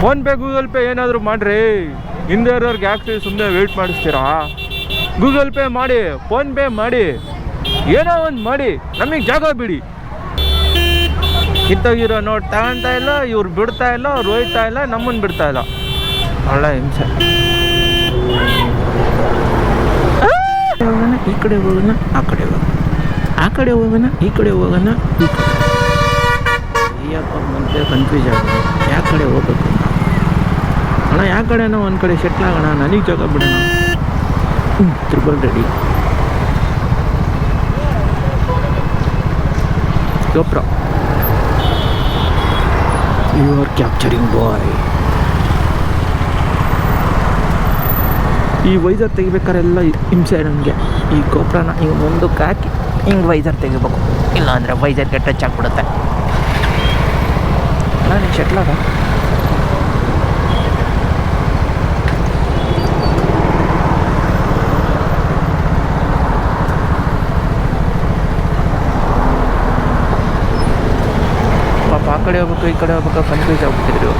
Phone pay Google pay ಏನಾದರೂ ಮಾಡಿರಿ. ಹಿಂದೆ ಇರೋರ್ಗೆ ಯಾಕೆ ಸುಮ್ಮನೆ ವೆಯ್ಟ್ ಮಾಡಿಸ್ತೀರಾ? ಗೂಗಲ್ ಪೇ ಮಾಡಿ ಫೋನ್ ಪೇ ಮಾಡಿ, ಏನೋ ಒಂದು ಮಾಡಿ, ನಮಗೆ ಜಾಗ ಬಿಡಿ. ಕಿತ್ತೋಗಿರೋ ನೋಟ್ ತಗೊಳ್ತಾ ಇಲ್ಲ, ಇವ್ರು ಬಿಡ್ತಾ ಇಲ್ಲ, ಅವ್ರು ಹೋಯ್ತಾ ಇಲ್ಲ ನಮ್ಮನ್ನು ಬಿಡ್ತಾ ಇಲ್ಲ. ಒಳ್ಳೆ ಹಿಂಸೆ. ಹೋಗೋಣ, ಈ ಕಡೆ ಹೋಗೋಣ, ಆ ಕಡೆ ಹೋಗೋಣ. ಆ ಕಡೆ ಹೋಗೋಣ, ಈ ಕಡೆ ಹೋಗೋಣ, ಈ ಕಡೆ. ಕನ್ಫ್ಯೂಸ್ ಆಗಿದೆ. ಯಾವ ಕಡೆ ಹೋಗ್ಬೇಕು? ಅಣ್ಣ, ಯಾವ ಕಡೆನೋ ಒಂದು ಕಡೆ ಸೆಟ್ಲ್ ಆಗೋಣ, ನನಗೆ ಜಾಗ ಬಿಡೋಣ. Triple ready GoPro you are capturing boy ಈ ವೈಸರ್ ತೆಗಿಬೇಕಾರೆಲ್ಲ ಹಿಂಸೆ ನನಗೆ ಈ ಗೋಪ್ರನ ಹಿಂಗೆ ಮುಂದಕ್ಕೆ ಹಾಕಿ ಹಿಂಗೆ ವೈಸರ್ ತೆಗಿಬೇಕು. ಇಲ್ಲ ಅಂದರೆ ವೈಸರ್ಗೆ ಟಚ್ ಆಗಿಬಿಡುತ್ತೆ ನಾನು ಶಟ್ಲಾಗ ಕಡೆ ಹೋಗ್ಬೇಕು, ಈ ಕಡೆ ಹೋಗ್ಬೇಕು ಕನ್ಫ್ಯೂಸ್ ಆಗ್ಬಿಟ್ಟಿದ್ರು.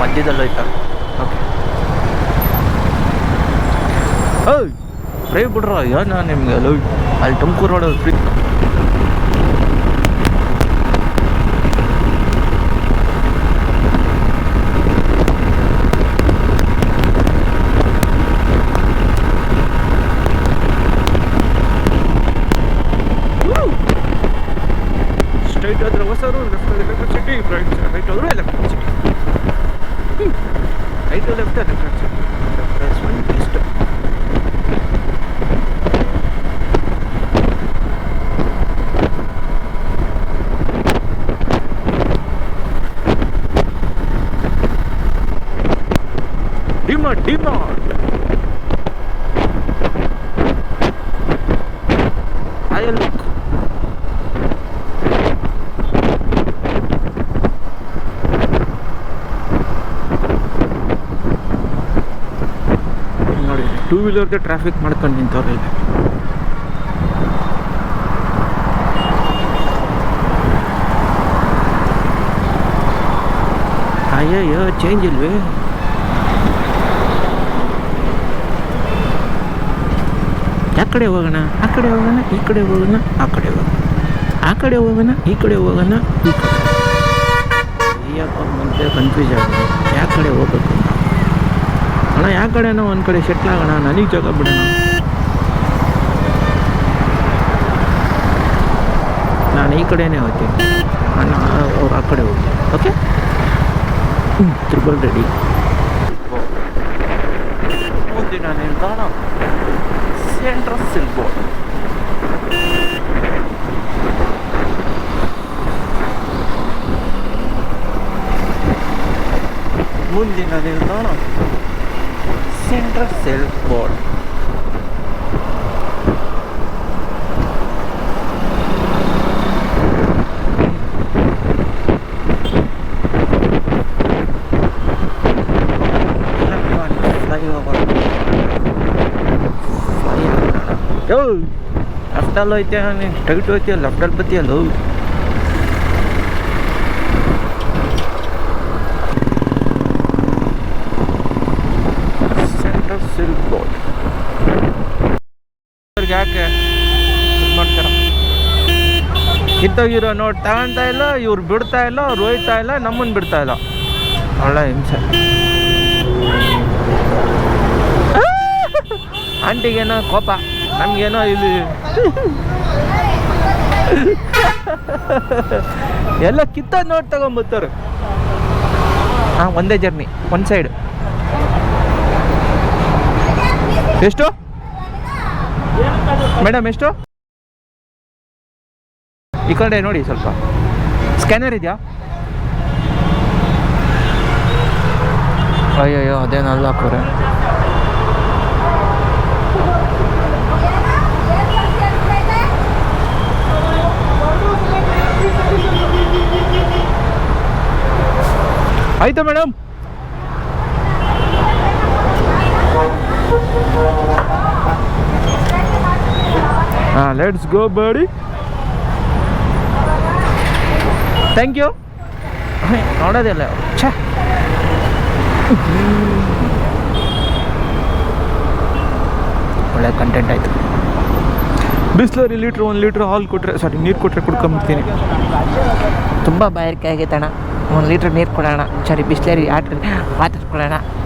ಮಧ್ಯದಲ್ಲೋ ಇತ್ತ ಓಕೆ ಓಯ್ ಫ್ರೈ ಬಿಡ್ರ? ಏನೋ ನಿಮ್ಗೆ? ಅಲ್ಲಿ ಅಲ್ಲಿ ತುಮಕೂರು ರೋಡ್ ಫ್ರೀ ಸ್ಟ್ರೈಟ್ ಆದರೆ ಹೊಸರು ಲೆಫ್ಟ್ চলে একটা ವೀಲರ್ಗೆ ಟ್ರಾಫಿಕ್ ಮಾಡ್ಕೊಂಡು ನಿಂತವ್ರೆ ಅಯ್ಯಯ್ಯೋ ಚೇಂಜ್ ಇಲ್ವೇ? ಆ ಕಡೆ ಹೋಗೋಣ? ಆ ಕಡೆ ಹೋಗೋಣ, ಈ ಕಡೆ ಹೋಗೋಣ, ಆ ಕಡೆ ಹೋಗೋಣ. ಆ ಕಡೆ ಹೋಗೋಣ, ಈ ಕಡೆ ಹೋಗೋಣ, ಈ ಕಡೆ ಅಯ್ಯಪ್ಪ, ಮುಂದೆ ಕನ್ಫ್ಯೂಸ್ ಆಗಿದೆ. ಯಾವ ಕಡೆ ಹೋಗ್ಬೇಕು? ಅಣ್ಣ ಯಾವ ಕಡೆನೋ ಒಂದು ಕಡೆ ಸೆಟ್ಲ್ ಆಗೋಣ, ನನಗೆ ಜಾಗ ಬಿಡೋಣ. ನಾನು ಈ ಕಡೆನೇ ಹೋಗ್ತೀನಿ. ಅಣ್ಣ ಅವ್ರು ಆ ಕಡೆ ಹೋಗಿ ಓಕೆ ತ್ರಿಬಲ್ ರೆಡಿ ಮುಂದಿನ ನಿಲ್ದಾಣ ಸೆಂಟ್ರಲ್ ಸಿಲ್ಬೋ ಮುಂದಿನ ನಿಲ್ದಾಣ ಸೆಂಟ್ರಲ್ ಸೆಲ್ ಬೋರ್ಡ್ ಲೆಫ್ಟಲ್ಲಿ ಹೋಯ್ತೆ ನೀನು ಸ್ಟ್ರೈಟ್ ಹೋಯ್ತೀಯ ಲೆಫ್ಟಲ್ಲಿ ಬತ್ತೀಯಲ್ಲ ಸೆಂಟ್ರಲ್ ಸಿಲ್ಕ್ ಬೋರ್ಡ್ ಯಾಕೆ ಇದ್ ಮಾಡ್ತಾರ ಕಿತ್ತೋಗಿರೋ ನೋಟ್ ತಗೊಳ್ತಾ ಇಲ್ಲ, ಇವ್ರು ಬಿಡ್ತಾ ಇಲ್ಲ, ಅವ್ರು ಹೋಯ್ತಾ ಇಲ್ಲ ನಮ್ಮನ್ನು ಬಿಡ್ತಾ ಇಲ್ಲ. ಒಳ್ಳೆ ಹಿಂಸೆ. ಆಂಟಿಗೇನೋ ಕೋಪ, ನಮಗೇನೋ ಇಲ್ಲಿ ಎಲ್ಲ ಕಿತ್ತ ನೋಡ್ ತಗೊಂಬರ್ತಾರೆ ಹಾಂ, ಒಂದೇ ಜರ್ನಿ ಒನ್ ಸೈಡ್. ಎಷ್ಟು? ಮೇಡಮ್, ಎಷ್ಟು? ಈ ಕಡೆ ನೋಡಿ ಸ್ವಲ್ಪ. ಸ್ಕ್ಯಾನರ್ ಇದೆಯಾ? ಅಯ್ಯಯ್ಯೋ ಅದೇನಲ್ಲ ಹಾಕೋರೆ ಆಯ್ತಾ ಮೇಡಮ್? ಹಾಂ ಲೆಟ್ಸ್ ಗೋ ಬಡಿ ಥ್ಯಾಂಕ್ ಯು ನೋಡೋದಿಲ್ಲ ಛ. ಒಳ್ಳೆ ಕಂಟೆಂಟ್ ಆಯಿತು. ಬಿಸ್ಲರಿ ಲೀಟ್ರ್ ಒಂದು ಲೀಟ್ರ್ ಹಾಲು ಕೊಟ್ಟರೆ ಸಾರಿ ನೀರು ಕೊಟ್ಟರೆ ಕುಡ್ಕೊಂಬಿಡ್ತೀನಿ. ತುಂಬ ಬಾಯಾರಿಕೆ ಆಗೈತೆ ಅಣ್ಣ. ಒಂದು ಲೀಟ್ರ್ ನೀರು ಕೊಡೋಣ. ಸಾರಿ ಬಿಸ್ಲೇರಿ ಆಟ ಮಾತಾಡ್ಕೊಳ್ಳೋಣ ರೆಡ್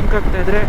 ಬ್ಲಿಂಕ್ ಇದ್ರೆ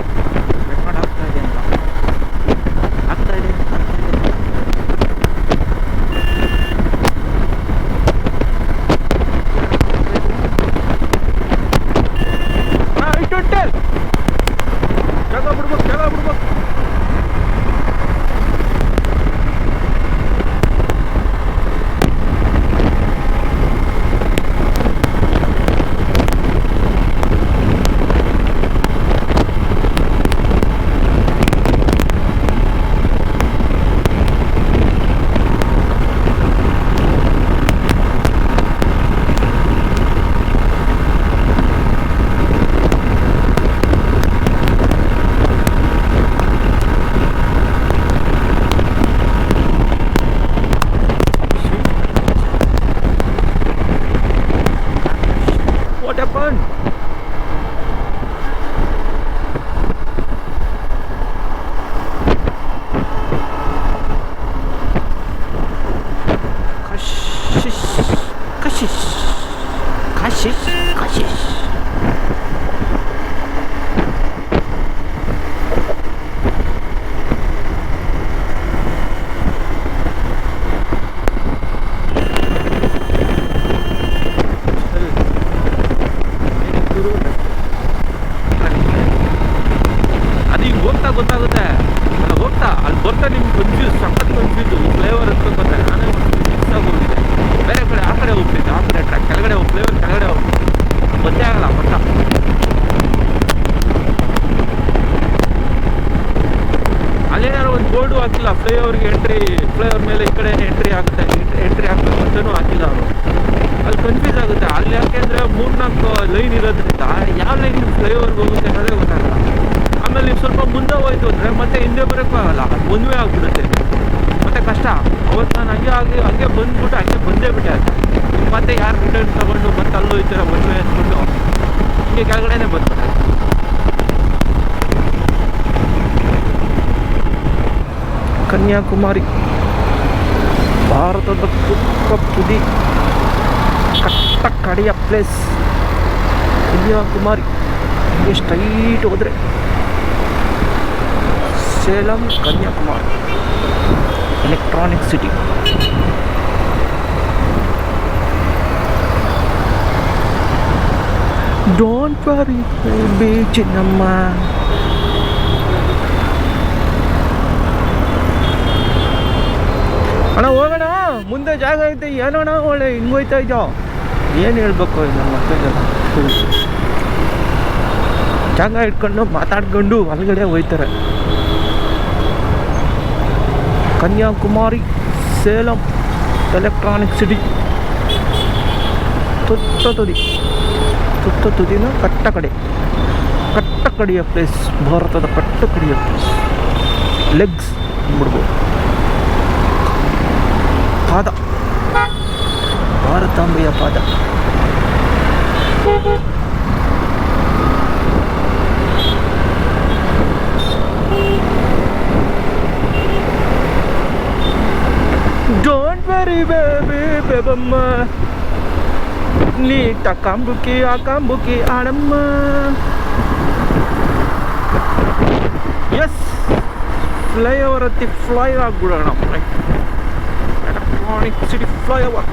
行 ಬೇರೆ ಹೋಗ್ಲಿ ಜಾಸ್ತಿ ಟ್ರ್ಯಾಕ್ ಕೆಳಗಡೆ ಹೋಗ್ಲಿ ಕೆಳಗಡೆ ಹೋಗ್ಲಿ ಗೊತ್ತೇ ಆಗಲ್ಲ ಗೊತ್ತಾ ಅಲ್ಲೇನಾದ್ರು ಒಂದು ಬೋರ್ಡು ಹಾಕಿಲ್ಲ. ಫ್ಲೈಓವರ್ಗೆ ಎಂಟ್ರಿ, ಫ್ಲೈಓವರ್ ಮೇಲೆ ಈ ಕಡೆ ಎಂಟ್ರಿ ಆಗುತ್ತೆ. ಎಂಟ್ರಿ ಆಗ್ತಾ ಅಂತಲೂ ಹಾಕಿಲ್ಲ ಅವರು. ಅಲ್ಲಿ ಕನ್ಫ್ಯೂಸ್ ಆಗುತ್ತೆ. ಅಲ್ಲಿ ಯಾಕೆಂದ್ರೆ ಮೂರ್ನಾಲ್ಕು ಲೈನ್ ಇರೋದ್ರಿಂದ ಯಾವ ಲೈನ್ ಫ್ಲೈಓವರ್ಗೆ ಹೋಗುತ್ತೆ ಅನ್ನೋದೇ ಗೊತ್ತಾಗಲ್ಲ. ಆಮೇಲೆ ನೀವು ಸ್ವಲ್ಪ ಮುಂದೆ ಹೋಯ್ತು ಅಂದರೆ ಮತ್ತೆ ಹಿಂದೆ ಬರೋಕ್ಕೂ ಆಗಲ್ಲ. ಒಂದೇ ಆಗಿಬಿಡುತ್ತೆ. ಮತ್ತೆ ಕಷ್ಟ. ಅವತ್ತು ನಾನು ಹಂಗೆ ಆಗಿ ಹಂಗೆ ಬಂದ್ಬಿಟ್ಟು ಹಂಗೆ ಬಂದೇ ಬಿಟ್ಟೆ. ಮತ್ತೆ ಯಾರು ರಿಟರ್ನ್ ತಗೊಂಡು ಮತ್ತೆ ಅಲ್ಲೂ ಹೋಯ್ತಾರೆ ಒನ್ ವೇ ಅಂದ್ಬಿಟ್ಟು ಹಿಂಗೆ ಕೆಳಗಡೆನೆ ಬರ್ತಾರೆ. ಕನ್ಯಾಕುಮಾರಿ. ಭಾರತದ ತುಪ್ಪ ತುದಿ ಕಟ್ಟ ಕಡೆಯ ಪ್ಲೇಸ್ ಕನ್ಯಾಕುಮಾರಿ. ಹಿಂಗೆ ಸ್ಟ್ರೈಟ್ ಹೋದರೆ. Salem Kanyakumari. Electronic City don't worry beach Chinnamma ಅಣ್ಣ ಹೋಗೋಣ ಮುಂದೆ ಜಾಗ ಐತೆ. ಏನೋಣ ಒಳ್ಳೆ ಹಿಂಗೆ ಹೋಯ್ತಾ ಇದ್ದೋ ಏನು ಹೇಳ್ಬೇಕು ನಮ್ಮ ಜನ? ಜಾಗ ಇಟ್ಕೊಂಡು ಮಾತಾಡ್ಕೊಂಡು ಹೊರಗಡೆ ಹೋಯ್ತಾರೆ. ಕನ್ಯಾಕುಮಾರಿ, ಸೇಲಂ ಎಲೆಕ್ಟ್ರಾನಿಕ್ ಸಿಟಿ ತುತ್ತ ತುದಿ. ತುತ್ತ ತುದಿನ ಕಟ್ಟ ಕಡೆ ಪ್ಲೇಸ್ ಭಾರತದ ಕಟ್ಟ ಕಡೆಯ ಪ್ಲೇಸ್ ಲೆಗ್ಸ್ ಬಿಡ್ಬೋದು ಪಾದ. ಭಾರತಾಂಬೆಯ ಪಾದ ಡೋಂಟ್ ವೆರಿ ಬೇಬಿ ಬೇಬಮ್ಮ ನೀಟ ಕಾಂಬುಕಿ ಆಕಾಂಬುಕಿ ಕಾಂಬುಕಿ ಆಡಮ್ಮ. ಎಸ್ ಫ್ಲೈಓವರ್ ಹತ್ತಿ ಫ್ಲೈ ಆಗ್ಬಿಡೋಣ ಎಲೆಕ್ಟ್ರಾನಿಕ್ ಸಿಟಿ ಫ್ಲೈಓವರ್